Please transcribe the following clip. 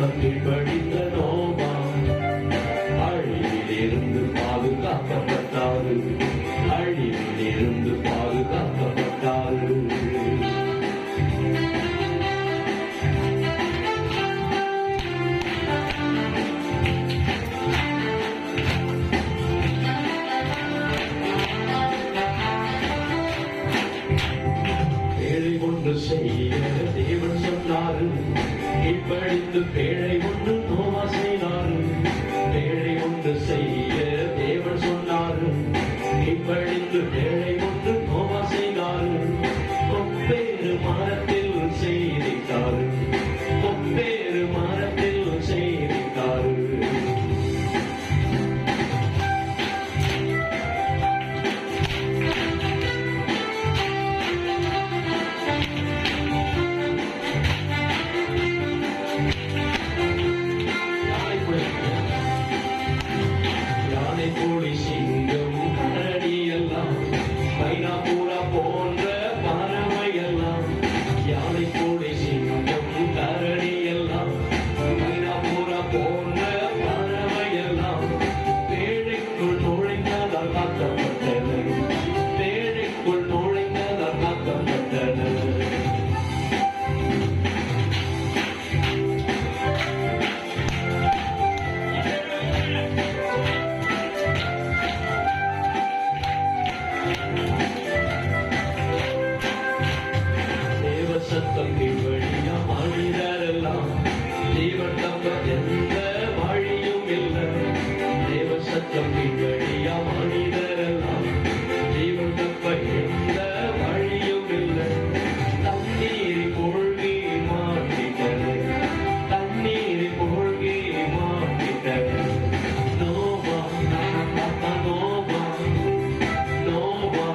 பற்றி படித்த நோமா அழிவிலிருந்து பாதுகாக்கப்பட்டாரு. அழிவிலிருந்து பாதுகாக்கப்பட்டாரு. செய்ய தேவன் சொன்னாரு. கீழ்ப்படிந்து பேழை ஒன்று தோமாசே. not வழியா மனிதரெல்லாம் ஜீவன் தப்ப எந்த வழியும் இல்லை தண்ணீர் பொழுகி மாட்டிட்டது தண்ணீர் பொழுகி மாட்டிட்டது நோபா தாத்தா நோபா நோபா